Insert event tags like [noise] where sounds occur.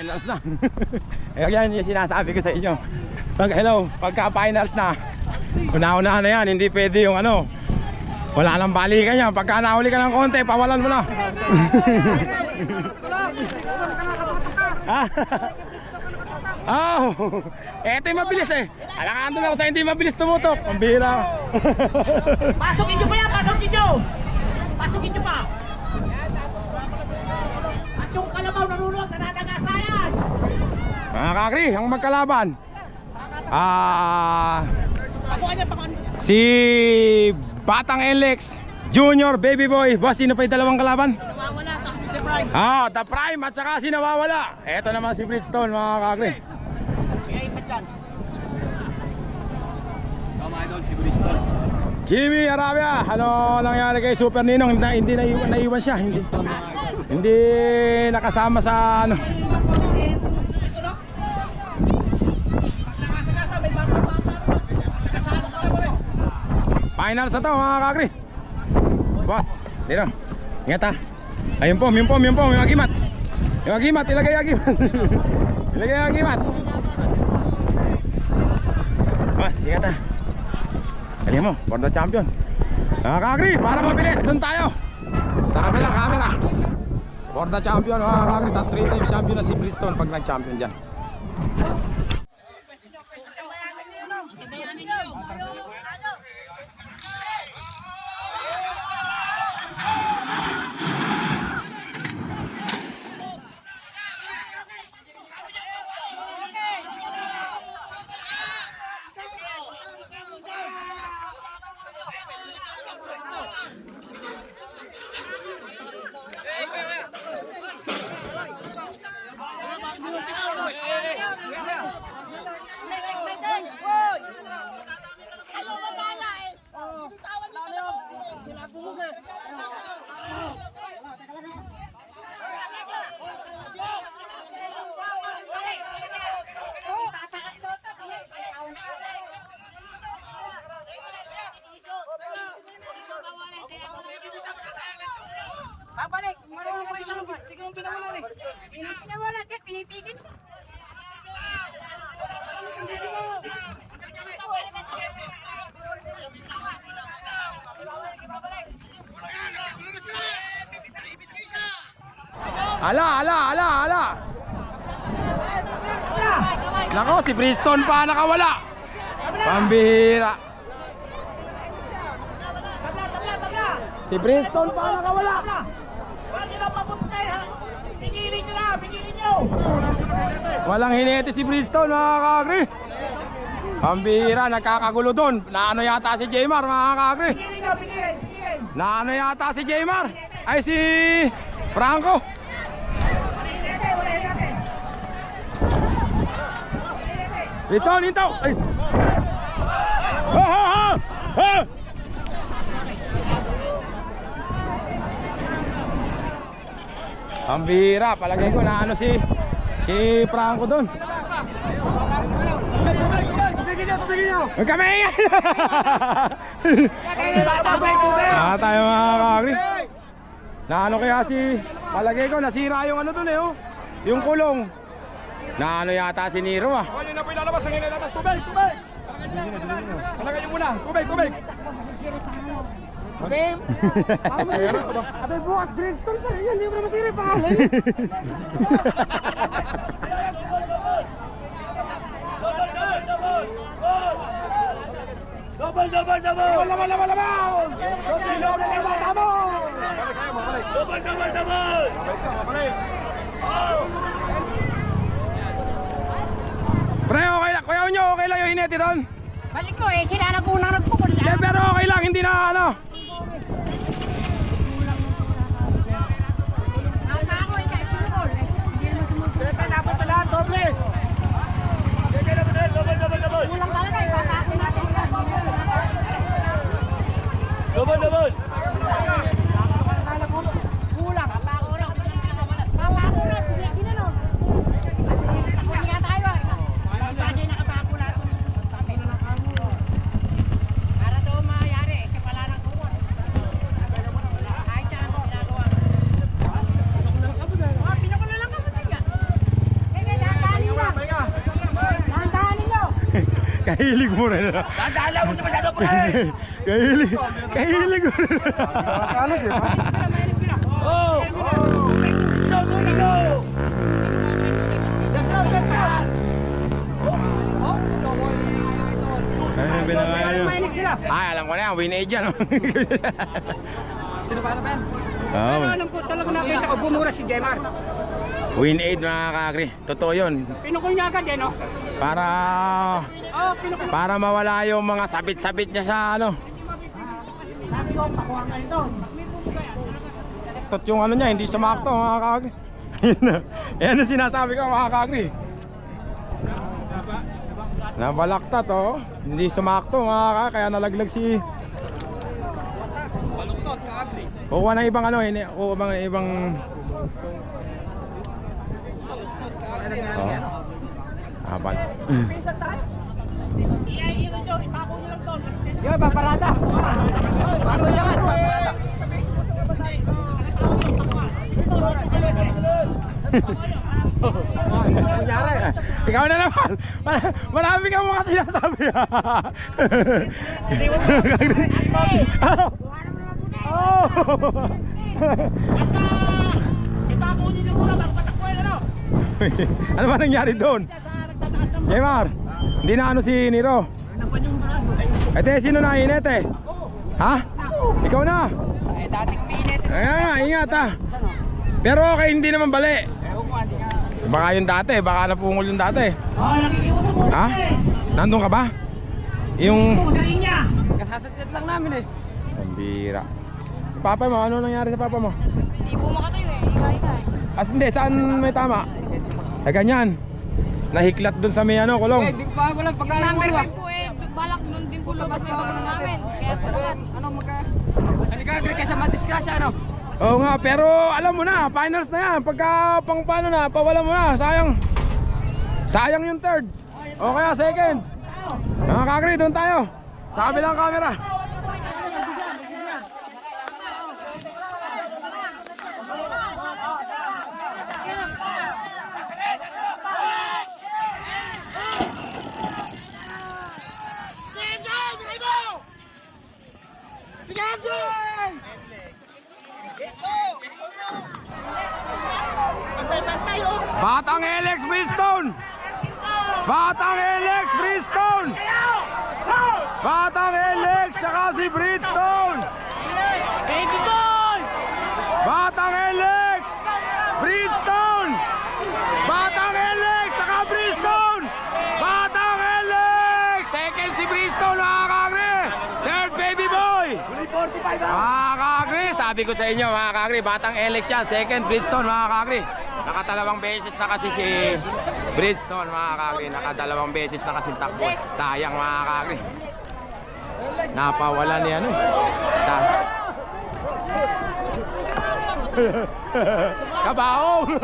finals na. [laughs] eh, yan yung sinasabi ko sa inyo. Pag, hello, pagka finals na, una-una na yan, hindi pwede yung ano, wala nang balikan yan. Pagka nahuli ka ng konti, pawalan mo na. [laughs] Oh, eto yung mabilis eh. Alakaan doon ako sa hindi mabilis tumutok. Ang bihira. Pasukin nyo pa yan! Pasukin nyo! Pasukin nyo pa! At yung kalabaw nalulog, nananagasayan! Mga kakri, ang magkalaban. Ah, si Batang Alex Junior, Baby Boy. Boss, sino pa yung dalawang kalaban? Nawawala sa City Prime. Ah, The Prime at saka si Nawawala. Eto naman si Bridgestone, mga kakri. Jimmy Arabia, ano nangyari kay Super Ninong? Hindi, hindi naiwan, naiwan siya, hindi. Hindi nakasama sa ano. Finals na to mga kakri. Boss, dito. Ingat ha. Ayun po, yun po, yun po, yung agimat. Yung agimat, ilagay agimat. [laughs] ilagay agimat. Boss, ingat ha. Mo, champion. Mga kakri, para mabilis, dun tayo. Sa kabilang the champion, mga kakri, tat 3 times champion na si Bridgestone pag nag-champion dyan. Hindi ko mo pinawalan eh. Pinawalan ka, tinitigil. Ala, ala, ala, ala. Nako, si Bridgestone pa nakawala. Pambihira. Si Bridgestone pa nakawala. Na papunta eh, ha? Pigilin nyo na, pigilin nyo! Walang hinete si Bridgestone mga kakri. Pambihira, nagkakagulo doon. Naano yata si Jaymar mga pigilin! Naano yata si Jaymar. Ay si Franco. Bridgestone, hintaw. Ay. Ha, ha, ha. Ha. Ang bihira, palagay ko na ano si si Franco doon. Kami ingay! [laughs] Ah, tayo mga kakri. Na ano kaya si palagay ko nasira yung ano doon eh oh. Yung kulong. Na ano yata si Nero ah. Ano na po ilalabas ang ilalabas? Tubig! Tubig! Talagay yung muna! Tubig! Tubig! Abe bukas, Bridgestone pa rin yan, hindi mo na masira yung pangalan. Double, double, double! Yung bata mo! Double, double, double! Mabalik ka, mabalik! Pre, okay lang. Kuya nyo, okay lang yung hinete doon. Balik ko eh, sila nag-unang nagpupunta. Hindi, pero okay lang. Hindi na ano. Nasa ako eh, kahit tumukol eh. Hindi naman tumukol. dapat sa lahat, doble! Sige na po double, double, double! Kulang talaga eh, baka ako natin yan. Double, double! Kulang. Baka ako lang. Baka ako lang, hindi na no. Ako nga tayo eh. Kasi nakapako natin. Sabi na ng kamo. Para daw mayari, siya pala ng kuwan. Kahit siya ano ginagawa. Ah, pinakula lang kamo tayo. Eh, kahilig mo rin. Dadala mo masyado po eh. [laughs] kahilig, kahilig mo rin. Ano siya? Oh! Go, go, go! Ay, binakayan nyo. Ay, alam ko na yan, win aid yan. Sino para Ben? Oo. Alam ko talaga nakita ko bumura si Jemar. Win aid mga kakri. Totoo yun. Pinukul niya agad eh no? Para Oh, para mawala yung mga sabit-sabit niya sa ano. Sabi ko, pakuha ka ito. Tot yung ano niya, hindi sumakto mga kakri. [laughs] Yan na. Yan ang sinasabi ko mga kakri. Nabalakta to. Hindi sumakto mga kakri. Kaya nalaglag si... Kukuha ng ibang ano, ini, kukuha ng ibang... Oh. Abal. Yo, paparada. Bago yan, paparada. Ikaw na naman. Mar- Marami ka mga sinasabi. oh. ano ba nangyari doon? Jemar, hindi na ano si Niro. Ete, sino na inete? Ha? Ikaw na? Eh, dating minute. Ayan, ingat ha. Pero okay, hindi naman bali. Baka yung dati, baka napungol yung dati. Ha? Nandun ka ba? Yung... Kasasadyan lang namin eh. Pambira. Papa mo, ano nangyari sa papa mo? Hindi po makatayo eh. Ika-ika eh. As hindi, saan may tama? Ay ganyan. Nahiklat dun sa may ano, kulong. di pa ako lang pagkain Number 5 po eh. Balak nun din po labas may bago namin. Kaya talaga. Ano magka... Halika, agree ka sa madisgrasya ano? Oo nga, pero alam mo na, finals na yan. Pagka pang paano na, pawala mo na. Sayang. Sayang yung third. O kaya second. Mga kakri, doon tayo. Sa kabilang camera. Batang LX Bridgestone! Batang LX Bridgestone! Batang LX tsaka si Bridgestone! Baby boy! Batang LX! Bridgestone! Batang LX tsaka Bridgestone! Batang LX! Second si Bridgestone mga kakri! Third baby boy! Mga kakri, sabi ko sa inyo mga kakri, Batang LX yan. Second Bridgestone mga kakri. Nakatalawang beses na kasi si Bridgestone mga kakri. Nakadalawang beses na kasi takbo. Sayang mga kakri. Napawala ni ano eh. Sa... [laughs] Kabaong! [laughs]